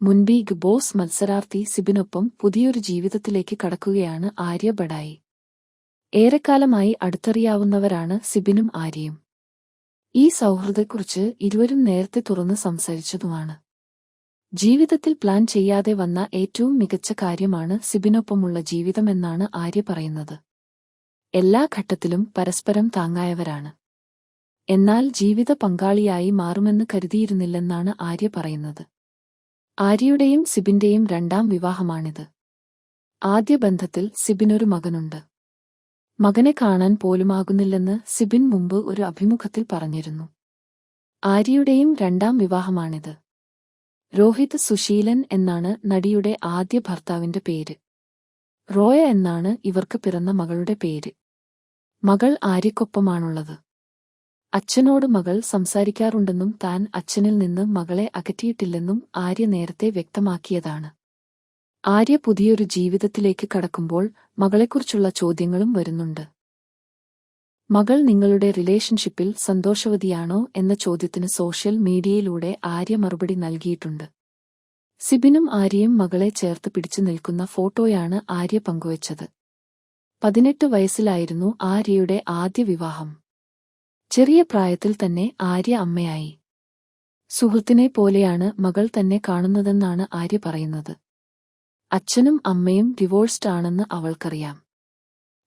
മുൻ big boss മത്സരാർത്ഥി സിബിനൊപ്പം പുതിയൊരു ജീവിതത്തിലേക്ക് കടക്കുകയാണ് ആര്യ ബഡായി. ഏറെക്കാലമായി അടുത്തറിയാവുന്നവരാണ് സിബിനും ആര്യയും. ഈ സൗഹൃദത്തെക്കുറിച്ച് ഇരുവരും നേരത്തെ തുറന്ന് സംസാരിച്ചതുമാണ്. ജീവിതത്തിൽ പ്ലാൻ ചെയ്യാതെ വന്ന ഏറ്റവും മികച്ച കാര്യമാണ് സിബിനൊപ്പമുള്ള ജീവിതമെന്നാണ് ആര്യ പറയുന്നത്. എല്ലാ ഘട്ടത്തിലും പരസ്പരം താങ്ങായവരാണ്. എന്നാൽ ജീവിത പങ്കാളിയായി മാറുമെന്ന് കരുതിയിരുന്നില്ലെന്നാണ് ആര്യ പറയുന്നത്. ആര്യയുടെയും സിബിന്റെയും രണ്ടാം വിവാഹമാണിത്. ആദ്യ ബന്ധത്തിൽ സിബിനൊരു മകനുണ്ട്. മകനെ കാണാൻ പോലുമാകുന്നില്ലെന്ന് സിബിൻ മുമ്പ് ഒരു അഭിമുഖത്തിൽ പറഞ്ഞിരുന്നു. ആര്യയുടെയും രണ്ടാം വിവാഹമാണിത്. രോഹിത് സുശീലൻ എന്നാണ് നടിയുടെ ആദ്യ ഭർത്താവിന്റെ പേര്. റോയ എന്നാണ് ഇവർക്ക് പിറന്ന മകളുടെ പേര്. മകൾ ആര്യക്കൊപ്പമാണുള്ളത്. അച്ഛനോട് മകൾ സംസാരിക്കാറുണ്ടെന്നും താൻ അച്ഛനിൽ നിന്ന് മകളെ അകറ്റിയിട്ടില്ലെന്നും ആര്യ നേരത്തെ വ്യക്തമാക്കിയതാണ്. ആര്യ പുതിയൊരു ജീവിതത്തിലേക്ക് കടക്കുമ്പോൾ മകളെക്കുറിച്ചുള്ള ചോദ്യങ്ങളും വരുന്നുണ്ട്. മകൾ നിങ്ങളുടെ റിലേഷൻഷിപ്പിൽ സന്തോഷവതിയാണോ എന്ന ചോദ്യത്തിന് സോഷ്യൽ മീഡിയയിലൂടെ ആര്യ മറുപടി നൽകിയിട്ടുണ്ട്. സിബിനും ആര്യയും മകളെ ചേർത്ത് പിടിച്ചു നിൽക്കുന്ന ഫോട്ടോയാണ് ആര്യ പങ്കുവച്ചത്. പതിനെട്ട് വയസ്സിലായിരുന്നു ആര്യയുടെ ആദ്യ വിവാഹം. ചെറിയ പ്രായത്തിൽ തന്നെ ആര്യ അമ്മയായി. സുഹൃത്തിനെ പോലെയാണ് മകൾ തന്നെ കാണുന്നതെന്നാണ് ആര്യ പറയുന്നത്. അച്ഛനും അമ്മയും ഡിവോഴ്സ്ഡ് ആണെന്ന് അവൾക്കറിയാം.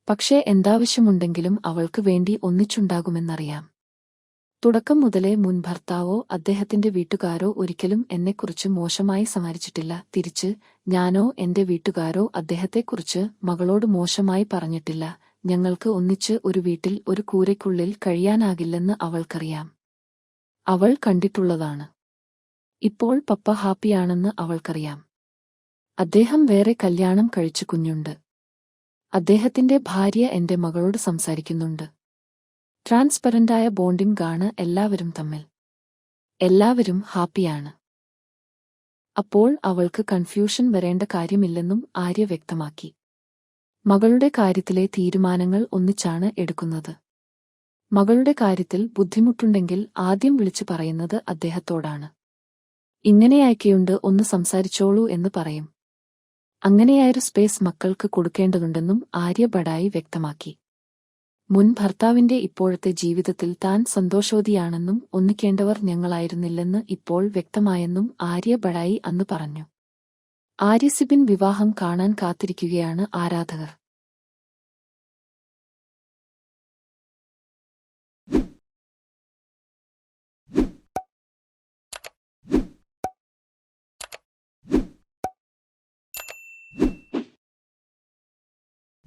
പക്ഷേ എന്താവശ്യമുണ്ടെങ്കിലും അവൾക്ക് വേണ്ടി ഒന്നിച്ചുണ്ടാകുമെന്നറിയാം. തുടക്കം മുതലേ മുൻ ഭർത്താവോ അദ്ദേഹത്തിന്റെ വീട്ടുകാരോ ഒരിക്കലും എന്നെക്കുറിച്ച് മോശമായി സംസാരിച്ചിട്ടില്ല. തിരിച്ച് ഞാനോ എന്റെ വീട്ടുകാരോ അദ്ദേഹത്തെക്കുറിച്ച് മകളോട് മോശമായി പറഞ്ഞിട്ടില്ല. ഞങ്ങൾക്ക് ഒന്നിച്ച് ഒരു വീട്ടിൽ ഒരു കൂരയ്ക്കുള്ളിൽ കഴിയാനാകില്ലെന്ന് അവൾക്കറിയാം. അവൾ കണ്ടിട്ടുള്ളതാണ്. ഇപ്പോൾ പപ്പ ഹാപ്പിയാണെന്ന് അവൾക്കറിയാം. അദ്ദേഹം വേറെ കല്യാണം കഴിച്ചു കുഞ്ഞുണ്ട്. അദ്ദേഹത്തിന്റെ ഭാര്യ എന്റെ മകളോട് സംസാരിക്കുന്നുണ്ട്. ട്രാൻസ്പെറന്റായ ബോണ്ടിംഗ് ആണ് എല്ലാവരും തമ്മിൽ. എല്ലാവരും ഹാപ്പിയാണ്. അപ്പോൾ അവൾക്ക് കൺഫ്യൂഷൻ വരേണ്ട കാര്യമില്ലെന്നും ആര്യ വ്യക്തമാക്കി. മകളുടെ കാര്യത്തിലെ തീരുമാനങ്ങൾ ഒന്നിച്ചാണ് എടുക്കുന്നത്. മകളുടെ കാര്യത്തിൽ ബുദ്ധിമുട്ടുണ്ടെങ്കിൽ ആദ്യം വിളിച്ചു പറയുന്നത് അദ്ദേഹത്തോടാണ്. ഇങ്ങനെയായിക്കെയുണ്ട് ഒന്ന് സംസാരിച്ചോളൂ എന്ന് പറയും. അങ്ങനെയായൊരു സ്പേസ് മക്കൾക്ക് കൊടുക്കേണ്ടതുണ്ടെന്നും ആര്യ വ്യക്തമാക്കി. മുൻ ഭർത്താവിന്റെ ഇപ്പോഴത്തെ ജീവിതത്തിൽ താൻ സന്തോഷവതിയാണെന്നും ഒന്നിക്കേണ്ടവർ ഞങ്ങളായിരുന്നില്ലെന്ന് ഇപ്പോൾ വ്യക്തമായെന്നും ആര്യ അന്ന് പറഞ്ഞു. ആര്യസിബിൻ വിവാഹം കാണാൻ കാത്തിരിക്കുകയാണ് ആരാധകർ.